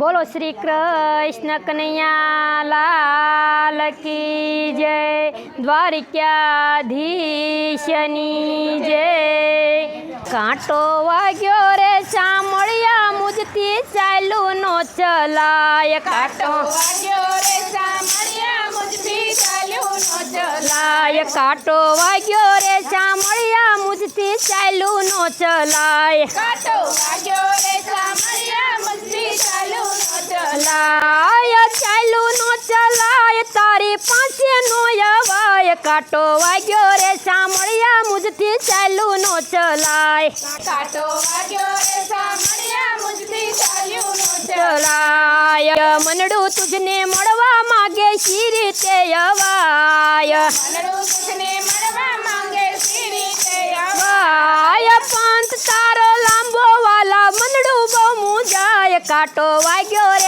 બોલો શ્રી કૃષ્ણ કનૈયા લાલ કી જય દ્વારિકાધીશની જય કાંટો વાગ્યો રે સાંભળ્યા મુજથી ચાલ્યું નો ચલાય કાંટો વાગ્યો રે સાંભળ્યા મુજથી ચાલ્યું નો ચલાય લાય કાંટો વાગ્યો રે સાંભળ્યા મુજથી ચાલ્યું નો ચલાય કાંટો વાગ્યો રે સાંભળ્યા મુજથી ચાલ્યું નો ચલાય લાય ચાલ્યું નો ચલાય તારી પાસે નો અવાય કાંટો વાગ્યો રે સાંભળ્યા મુજથી ચાલ્યું નો ચલાય કાંટો વાગ્યો રે સાંભળ્યા મુજથી ચાલ્યું નો ચલાય ચલાય મનડું તુજને મળવા માગે શી રીતે અવાય મનડું તુજને મળવા માંગે સી રીતે આવા વાય પંથ તારો લાંબો વાલા મનડું બહુ મુંજાય કાંટો વાગ્યો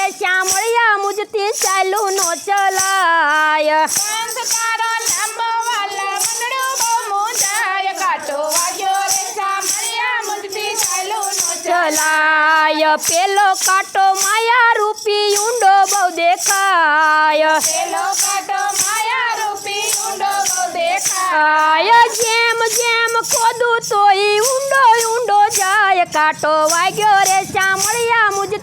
રે શ્યામળિયા મુજથી ચાલ્યું નો ચલાય પાંચ તારો લાંબો વાલા મનડું બહુ મોજાય કાંટો વાગ્યો રે સાંભળ્યા મુજથી ચાલ્યું નો ચલાય ચલાય પેલો કાંટો માયા રૂપી ઊંડો બહુ દેખાય પેલો કાંટો માયા રૂપી ઊંડો બહુ દેખાય આય જેમ જેમ ખોદું તો ઈ ઊંડો ઊંડો જાય કાંટો વાગ્યો રે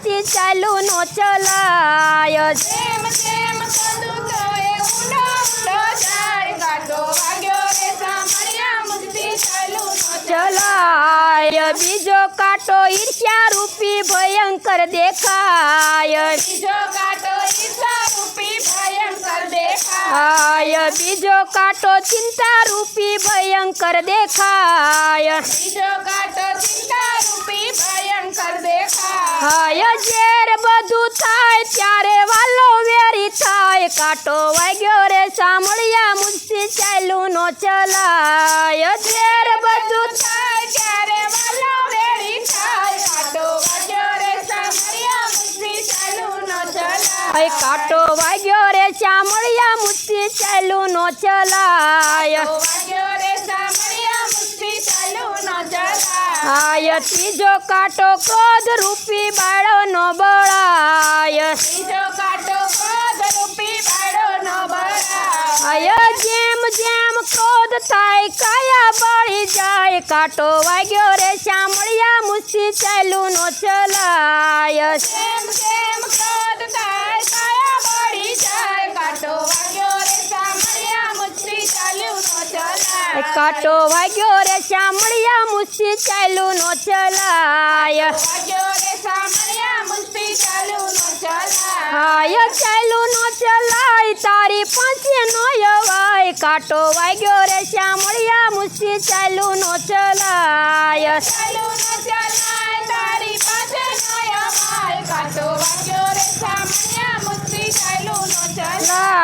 સાંભળ્યા મુજથી ચાલ્યું નો ચલાય જેમ જેમ કદું તો એ ઊંડો ઊંડો જાય કાંટો વાગ્યો રે સાંભળ્યા મુજથી ચાલ્યું નો ચલાય બીજો કાંટો ઈર્ષ્યા રૂપી ભયંકર દેખાય બીજો કાંટો ઈર્ષા રૂપી ભયંકર દેખાય આય બીજો કાંટો ચિંતા રૂપી ભયંકર દેખાય બીજો કાંટો ચિંતા રૂપી ભયંકર દેખાય હાય ઝેર બધું થાય, ત્યારે વાલો વેરી થાય. કાંટો વાગ્યો રે સાંભળ્યા મુસી ચાલ્યું નો ચલાય. ઝેર બધું થાય, ત્યારે વાલો વેરી થાય. કાંટો વાગ્યો રે સાંભળ્યા મુસી ચાલ્યું નો ચલાય. કાંટો વાગ્યો રે સાંભળ્યા મુસી ચાલ્યું નો ચલાય. ન જો કાટો ત્રીજો કાંટો ક્રોધ રૂપી બાળો નો બળાય. બીજો કાટો ક્રોધ રૂપી બાળો નો બળાય જેમ જેમ ક્રોધ થાય કાયા બળી જાય. કાટો વાગ્યો રે શામળિયા મુસી ચાલુ નો ચલાય. જેમ જેમ કાંટો વાગ્યો રે શામળિયા મુસ્તી ચાલુ નો ચલાય. હાય ચાલુ નો ચલાય, તારી પાસે નો યવાય કાટો વાગ્યો રે શામળિયા મુસ્તી ચાલુ ન ચલાય. તારી પાસે નો યવાય કાટો વાગ્યો રે શામળિયા મુસ્તી ચાલુ નો ચલાય.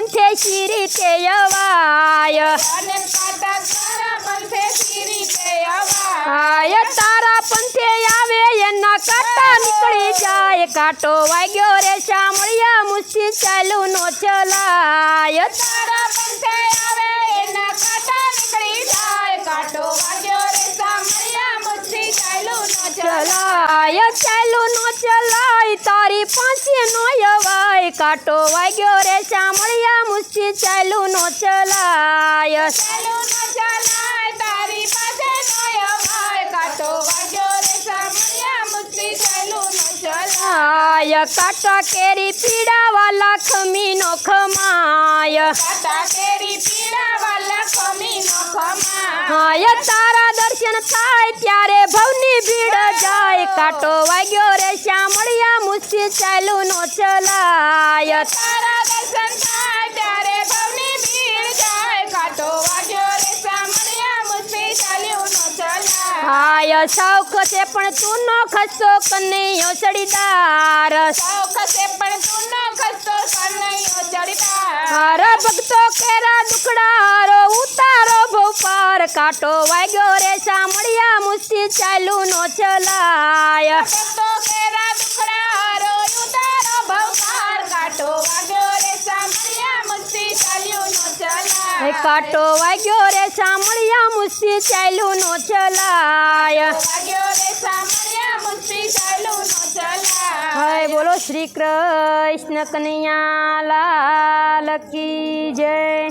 પંથે શી રીતે અવાય. અને તારા પંથે સી રીતે આવા આય તારા પંથે આવે એના કાંટા નીકળી જાય. કાંટો વાગ્યો રે શામળિયા મુસ્તી ચાલુ નો ચલાય. તારા પંથે આવે એના કાંટા નીકળી જાય. કાંટો વાગ્યો રે શામળિયા મુસ્તી ચાલુ નો ચલાય ચાલુ નો ચલાય. તારી પાસે નો અવાય. કાંટો વાગ્યો રે સાંભળ્યા મુશ્કી ચાલુ નો ચલાય. ન ચલાય તારી પાસે નય ભાઈ કાંટો વાગ્યો રે સાંભળ્યા મુજથી ચાલ્યું ન ચલાય. કાંટા કેરી પીડા વાલા ખમી નો ખમાય. કાંટા કેરી પીડા વાલા ખમી ન ખમા હાય તારા દર્શન થાય ત્યારે ભવની ભીડ જાય. કાંટો વાગ્યો રે પછી ચાલુ નો ચલાય. તારા દર્શન થાય ત્યારે ભવની ભીડ જાય. કાટો વાગ્યો રે સામણિયા મુસ્તી ચાલ્યું. નો ચલાય સૌ કસે પણ તું નો ખસો કનૈયો ચડીદાર. સૌ કસે પણ તું નો ખસો કનૈયો ચડીદાર. હારા ભક્તો કેરા દુકડારો ઉતારો ભોપાર. કાટો વાગ્યો રે સામળિયા મુસ્તી ચાલુ નો ચલાય. ભક્તો કાટો વાગ્યો રે સાંભળ્યા મુસ્તી ચાલ્યું નો ચલાય. હાય, બોલો શ્રી કૃષ્ણ કનૈયા લાલ કી જય.